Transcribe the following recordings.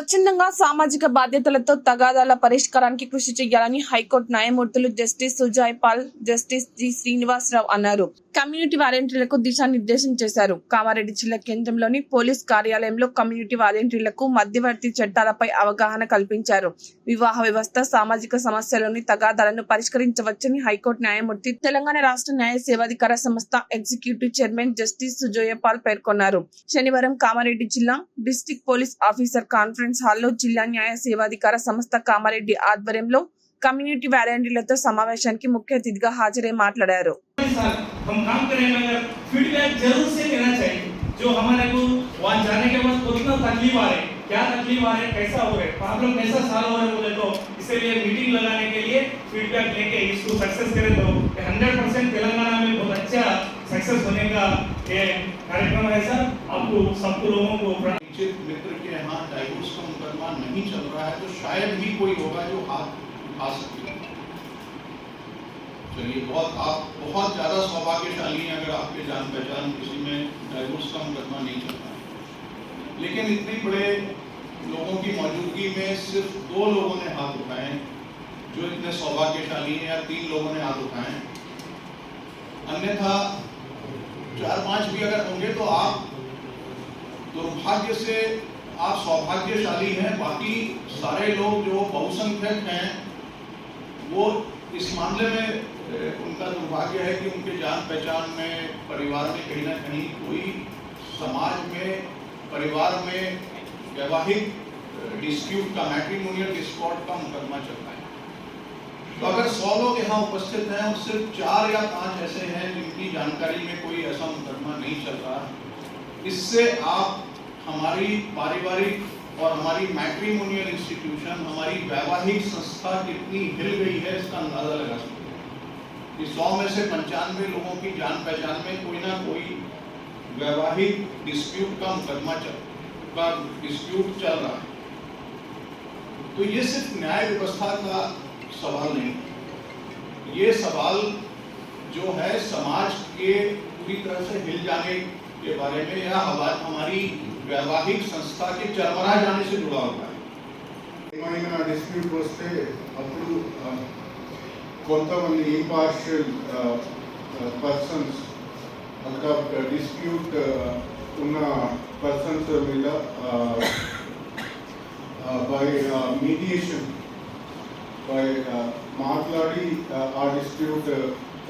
స్వచ్ఛందంగా సామాజిక బాధ్యతలతో తగాదాల పరిష్కారానికి కృషి చేయాలని హైకోర్టు న్యాయమూర్తులు justice Sujoy Paul justice G Srinivasarao అన్నారు. కమ్యూనిటీ వాలంటీర్లకు దిశానిర్దేశం చేశారు. కామారెడ్డి జిల్లా కేంద్రంలోని పోలీస్ కార్యాలయంలో కమ్యూనిటీ వాలంటీర్లకు మధ్యవర్తి చట్టాలపై అవగాహన కల్పించారు. వివాహ వ్యవస్థ సామాజిక సమస్యలోని తగాదాలను పరిష్కరించవచ్చని హైకోర్టు న్యాయమూర్తి తెలంగాణ రాష్ట్ర న్యాయ సేవాధికార సంస్థ ఎగ్జిక్యూటివ్ చైర్మన్ జస్టిస్ సుజోయపాల్ పేర్కొన్నారు. శనివారం కామారెడ్డి జిల్లా district police officer conference హాల్లో జిల్లా న్యాయ సేవాధికార సంస్థ కామారెడ్డి ఆధ్వర్యంలో కమ్యూనిటీ వాలంటీర్లతో సమావేశానికి ముఖ్య అతిథిగా హాజరై మాట్లాడారు साल हम काम करें मगर फीडबैक जरूर से लेना चाहिए जो हमारे को वहाँ जाने के बाद कितना तकलीफ आ रहे क्या तकलीफ आ रहे कैसा हो रहे प्रॉब्लम कैसा सॉल्व हो रहे बोले तो इसीलिए मीटिंग लगाने के लिए फीडबैक लेके इसको सक्सेस करें तो हंड्रेड परसेंट तेलंगाना में बहुत अच्छा सक्सेस होने का ये कार्यक्रम है सर। आपको सबको लोगों को प्रण- मित्र के यहाँ डाइवोर्स का मुकदमा नहीं चल रहा है तो शायद ही कोई होगा जो हाथ उठा सके। चलिए, बहुत आप बहुत ज़्यादा सौभाग्यशाली हैं अगर आपके जान पहचान किसी में डाइवोर्स का मुकदमा नहीं चल रहा लेकिन इतने बड़े लोगों की मौजूदगी में सिर्फ़ दो लोगों ने हाथ उठाए, जो इतने सौभाग्यशाली हैं या तीन लोगों ने हाथ उठाए। अन्यथा चार पाँच भी अगर होंगे तो आप दुर्भाग्य से आप सौभाग्यशाली हैं। बाकी सारे लोग जो बहुसंख्यक हैं, वो इस मामले में उनका दुर्भाग्य है कि उनके जान पहचान में, परिवार में कहीं ना कहीं कोई समाज में, परिवार में वैवाहिक डिस्प्यूट का मैट्रिमोनियल डिस्कॉर्ड का मुकदमा चल रहा है तो अगर सौ लोग यहाँ उपस्थित हैं और सिर्फ़ चार या पाँच ऐसे हैं जिनकी जानकारी में कोई ऐसा मुकदमा नहीं चल रहा, इससे आप हमारी पारिवारिक और हमारी मैट्रिमोनियल इंस्टीट्यूशन हमारी वैवाहिक संस्था कितनी हिल गई है, इसका अंदाज़ा लगा सकते हैं। कि सौ में से पंचानवे लोगों की जान पहचान में कोई ना कोई वैवाहिक डिस्प्यूट का मुकदमा चल, का डिस्प्यूट चल रहा है। तो ये सिर्फ़ न्याय व्यवस्था का सवाल नहीं ये सवाल जो है समाज के पूरी तरह से हिल जाने के बारे में या हवा- हमारी वैवाहिक संस्था के चरमरा जाने से जुड़ा हुआ है ఏమైనా డిస్ప్యూట్ వస్తే అప్పుడు ఆ, కొంతమంది ఇంపార్షియల్ పర్సన్స్ అక్కడ డిస్ప్యూట్ ఉన్న పర్సన్స్ మీద బై మీడియేషన్ బై మాట్లాడి ఆ, డిస్ప్యూట్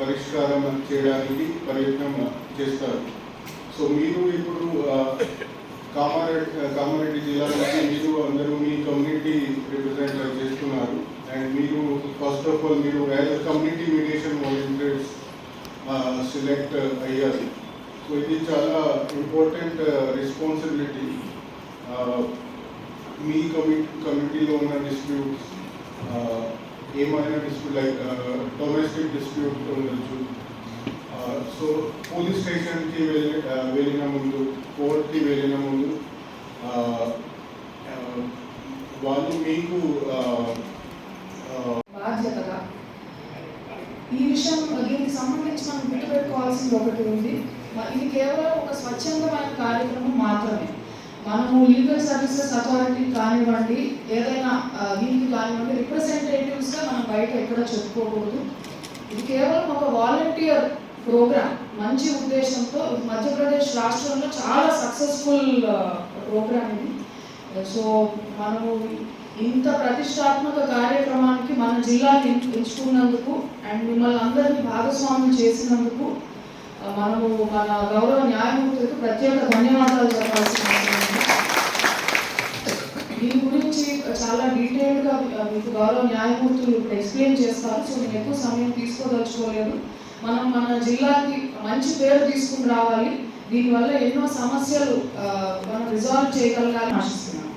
పరిష్కారం చేయడానికి ప్రయత్నం చేస్తారు. సో మీరు ఇప్పుడు కామారెడ్డి కామారెడ్డి జిల్లా నుంచి మీరు అందరూ మీ కమ్యూనిటీ రిప్రజెంట్ చేస్తున్నారు. అండ్ మీరు ఫస్ట్ ఆఫ్ ఆల్ మీరు as community mediation volunteers select అయ్యారు. సో ఇది చాలా ఇంపార్టెంట్ రెస్పాన్సిబిలిటీ మీ కమ్యూనిటీ కమ్యూనిటీలో ఉన్న డిస్ప్యూట్స్ ఏమైనా డిస్ప్యూట్ లైక్ డొమెస్టిక్ డిస్ప్యూట్ ఉండొచ్చు. సో పోలీస్ స్టేషన్కి వెళ్ళి uh, వెళ్ళిన ముందు కోర్ట్కి వెళ్ళిన ముందు uh, uh, వాళ్ళు మీకు బాధ్యతగా ఈ విషయం దీనికి సంబంధించి మనం గుర్తుపెట్టుకోవాల్సింది ఒకటి ఉంది. ఇది కేవలం ఒక స్వచ్ఛందమైన కార్యక్రమం మాత్రమే. మనము లీగల్ సర్వీసెస్ అథారిటీ కానివ్వండి ఏదైనా దీనికి కానివ్వండి రిప్రజెంటేటివ్స్గా మనం బయట ఎక్కడ చెప్పుకోకూడదు. ఇది కేవలం ఒక వాలంటీర్ ప్రోగ్రామ్ మంచి ఉద్దేశంతో మధ్యప్రదేశ్ రాష్ట్రంలో చాలా సక్సెస్ఫుల్ ప్రోగ్రామ్ ఇది. సో మనము ఇంత ప్రతిష్టాత్మక కార్యక్రమానికి మన జిల్లాని ఎంచుకున్నందుకు అండ్ మిమ్మల్ని అందరినీ భాగస్వామ్యం చేసినందుకు మనము మన గౌరవ న్యాయమూర్తులకు ప్రత్యేక ధన్యవాదాలు చెప్పాల్సి దీని గురించి చాలా డీటెయిల్గా మీకు గౌరవ న్యాయమూర్తులు ఇప్పుడు ఎక్స్ప్లెయిన్ చేస్తారు. సో నేను ఎక్కువ సమయం తీసుకోదలుచుకోలేదు. మనం మన జిల్లాకి మంచి పేరు తీసుకుని రావాలి. దీనివల్ల ఎన్నో సమస్యలు మనం రిజాల్వ్ చేయగలగాలని ఆశిస్తున్నాం